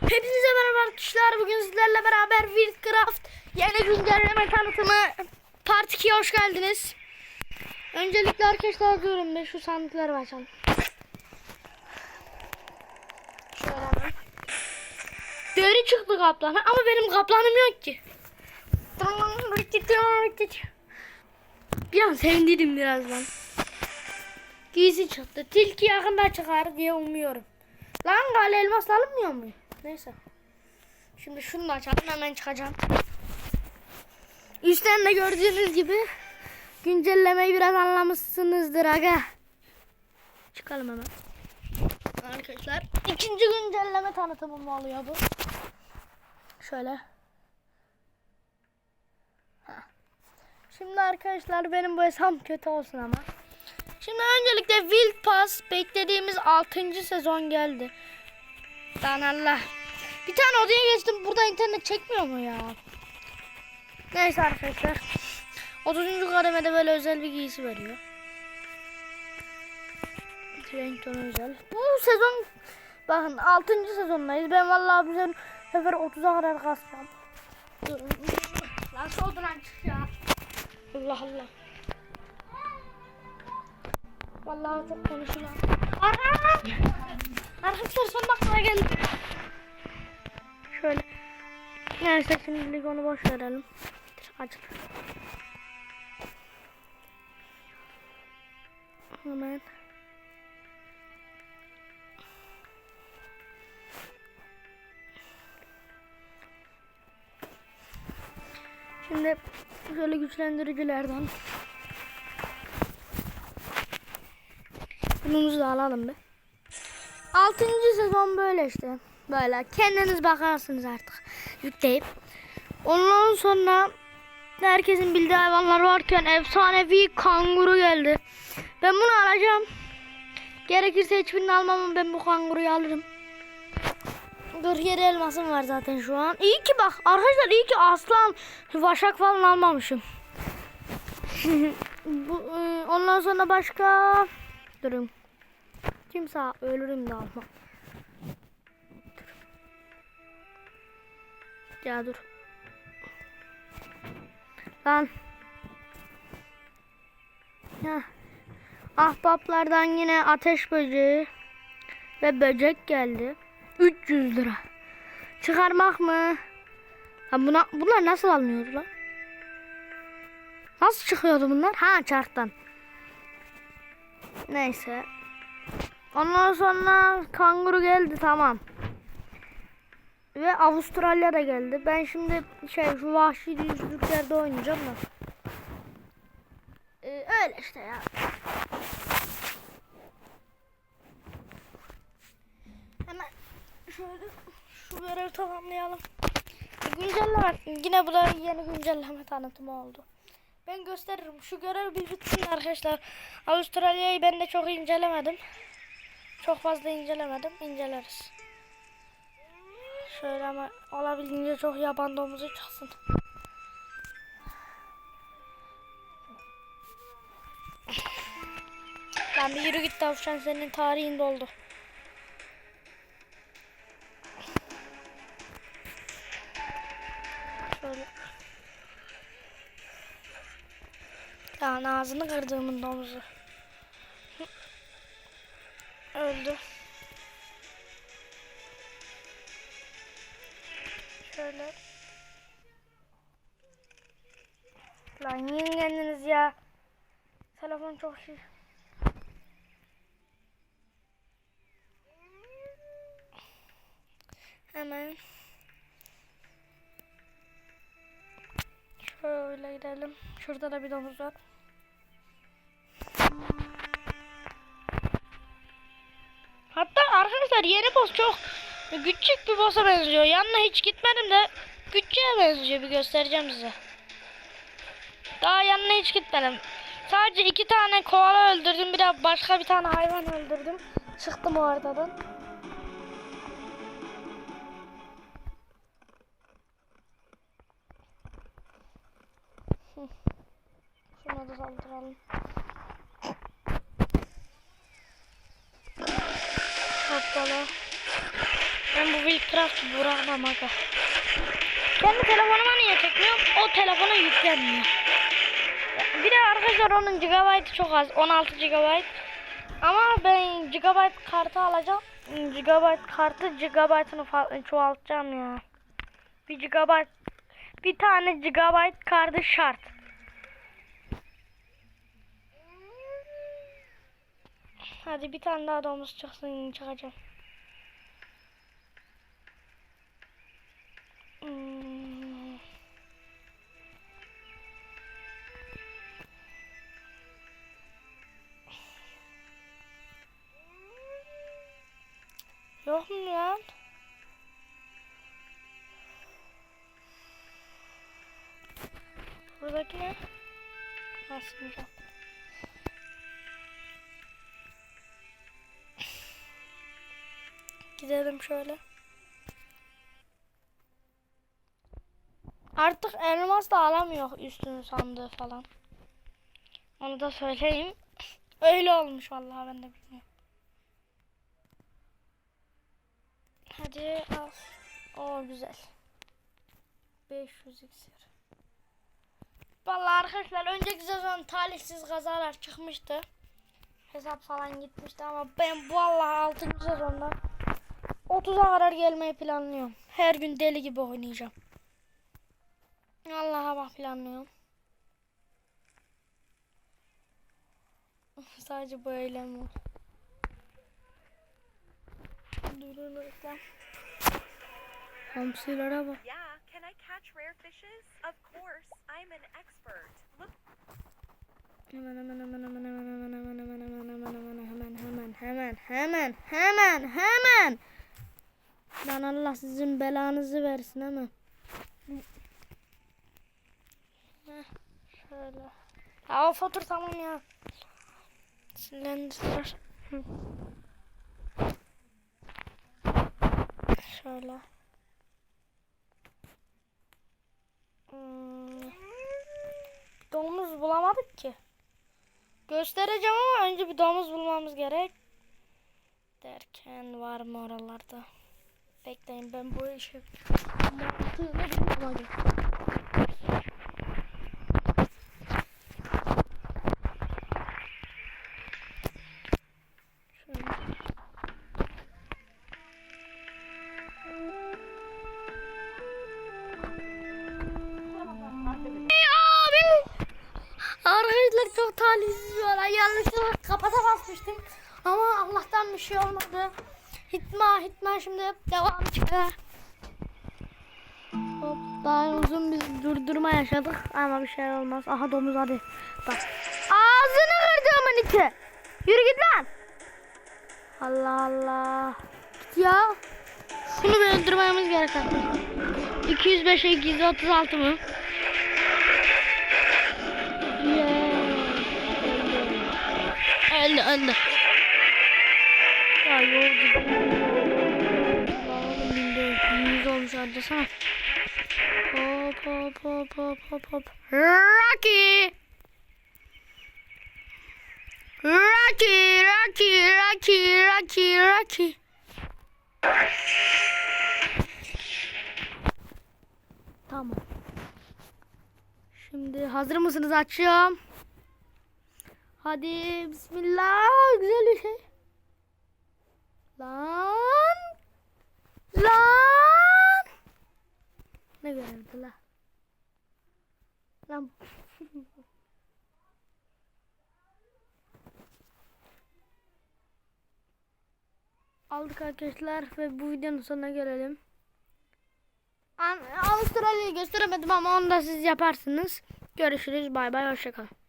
Hepinize merhaba arkadaşlar. Bugün sizlerle beraber Wildcraft yeni güncelleme tanıtımı Part 2'ye hoş geldiniz. Öncelikle arkadaşlar durun be şu sandıkları açalım. Şöyle hemen. Deri çıktı kaplan ama benim kaplanım yok ki. Bir an sevindim birazdan. Giysi çıktı. Tilki yakında çıkar diye umuyorum. Lan gal elmas alınmıyor mu? Neyse. Şimdi şunu da açalım hemen çıkacağım. Üstten de gördüğünüz gibi güncellemeyi biraz anlamışsınızdır aga. Çıkalım hemen. Arkadaşlar ikinci güncelleme tanıtımım oluyor bu. Şöyle. Şimdi arkadaşlar benim bu hesabım kötü olsun ama. Şimdi öncelikle Wild Pass beklediğimiz 6. sezon geldi. Lan Allah. Bir tane odaya geçtim. Burada internet çekmiyor mu ya? Neyse arkadaşlar. 30. kademede böyle özel bir giysi veriyor. Renk tonu özel. Bu sezon bakın 6. sezondayız. Ben vallahi bu sefer 30'a kadar kasacağım. Lan soldan çık ya. Allah Allah. Vallahi çok konuşuyor. Arkadaşlar geldi. Şöyle. Neyse şimdilik onu boş verelim. Açık. Hemen. Şimdi şöyle güçlendiricilerden Bunumuzu da alalım be. Altıncı sezon böyle işte. Böyle kendiniz bakarsınız artık yükleyip. Ondan sonra herkesin bildiği hayvanlar varken efsanevi kanguru geldi. Ben bunu alacağım. Gerekirse hiçbirini almam ben bu kanguruyu alırım. Dur yeri elmasım var zaten şu an. İyi ki bak arkadaşlar iyi ki aslan vaşak falan almamışım. bu, e, ondan sonra başka durun. Kimse ölürüm de almam. Dur. Ya dur. Lan. Ya. Ahbaplardan yine ateş böceği ve böcek geldi. 300 lira. Çıkarmak mı? Ha buna, bunlar nasıl alınıyordu lan? Nasıl çıkıyordu bunlar? Ha çarktan. Neyse. Ondan sonra kanguru geldi tamam. Ve Avustralya da geldi. Ben şimdi şey şu vahşi yüzlüklerde oynayacağım da. Ee, öyle işte ya. Hemen şöyle şu görevi tamamlayalım. Güncelleme. Yine bu da yeni güncelleme tanıtımı oldu. Ben gösteririm. Şu görev bir bitsin arkadaşlar. Avustralya'yı ben de çok incelemedim. Çok fazla incelemedim. İnceleriz. Şöyle ama olabildiğince çok yaban domuzu çıksın. Lan bir yürü git tavşan senin tarihin doldu. Şöyle. Lan ağzını kırdığımın domuzu. Öldü. Şöyle. Lan yiyin kendiniz ya. Telefon çok şey. Hemen. Şöyle gidelim. Şurada da bir domuz var. Arkadaşlar yeni boss çok küçük bir boss'a benziyor. Yanına hiç gitmedim de küçüğe benziyor bir göstereceğim size. Daha yanına hiç gitmedim. Sadece iki tane koala öldürdüm. Bir de başka bir tane hayvan öldürdüm. Çıktım o ortadan. Şuna da saldıralım. Hoppala. Ben bu Mobilcraft bırakmam aga. Kendi telefonuma niye çekmiyorum? O telefona yüklenmiyor. Bir de arkadaşlar onun GB çok az. 16 GB. Ama ben GB kartı alacağım. GB kartı fa- çoğaltacağım ya. Bir GB bir tane GB kartı şart. Hadi bir tane daha domuz çıksın çıkacağım. Hmm. Yok mu lan? Buradaki ne? Nasıl Gidelim şöyle. Artık elmas da alamıyor üstünü sandığı falan. Onu da söyleyeyim. Öyle olmuş vallahi ben de bilmiyorum. Hadi al. O güzel. 500 iksir. Vallahi arkadaşlar önceki sezon talihsiz kazalar çıkmıştı. Hesap falan gitmişti ama ben vallahi 6. sezonda 30'a kadar gelmeyi planlıyorum. Her gün deli gibi oynayacağım. Allah'a bak planlıyorum. Sadece böyle mi? Durun reklam. Hamsilere bak. Yeah, can I catch rare fishes? Of course, I'm an expert. Look, Hemen hemen hemen hemen hemen hemen hemen hemen hemen hemen hemen hemen hemen hemen hemen Lan Allah sizin belanızı versin. Heh, şöyle. Ya o fotoğraf tamam ya. Sinirlendirdiler. Hı. Şöyle. Hmm. Domuz bulamadık ki. Göstereceğim ama önce bir domuz bulmamız gerek. Derken var mı oralarda? Bekleyin ben bu işi mantığını bulamadım. Arkadaşlar çok talihsiz bir olay. Yanlışlıkla kapata basmıştım. Ama Allah'tan bir şey olmadı. Hitma hitma şimdi devam çıkıyor. Hop daha uzun bir durdurma yaşadık ama bir şey olmaz. Aha domuz hadi. Bak. Ağzını kırdığımın içi. Yürü git lan. Allah Allah. Git ya. Şunu bir öldürmemiz gerek arkadaşlar. 205'e 236 mı? Öldü öldü. Ya yoğurdu. Oğlum bindi. Yüz olmuş adresana. Hop hop hop hop hop hop. Rocky. Rocky, Rocky, Rocky, Rocky, Rocky. Tamam. Şimdi hazır mısınız? Açıyorum. Hadi bismillah. Güzel bir şey. Lan. Lan. Ne görevdi la? Lan. Aldık arkadaşlar ve bu videonun sonuna gelelim. Avustralya'yı gösteremedim ama onu da siz yaparsınız. Görüşürüz. Bay bay. Hoşçakalın.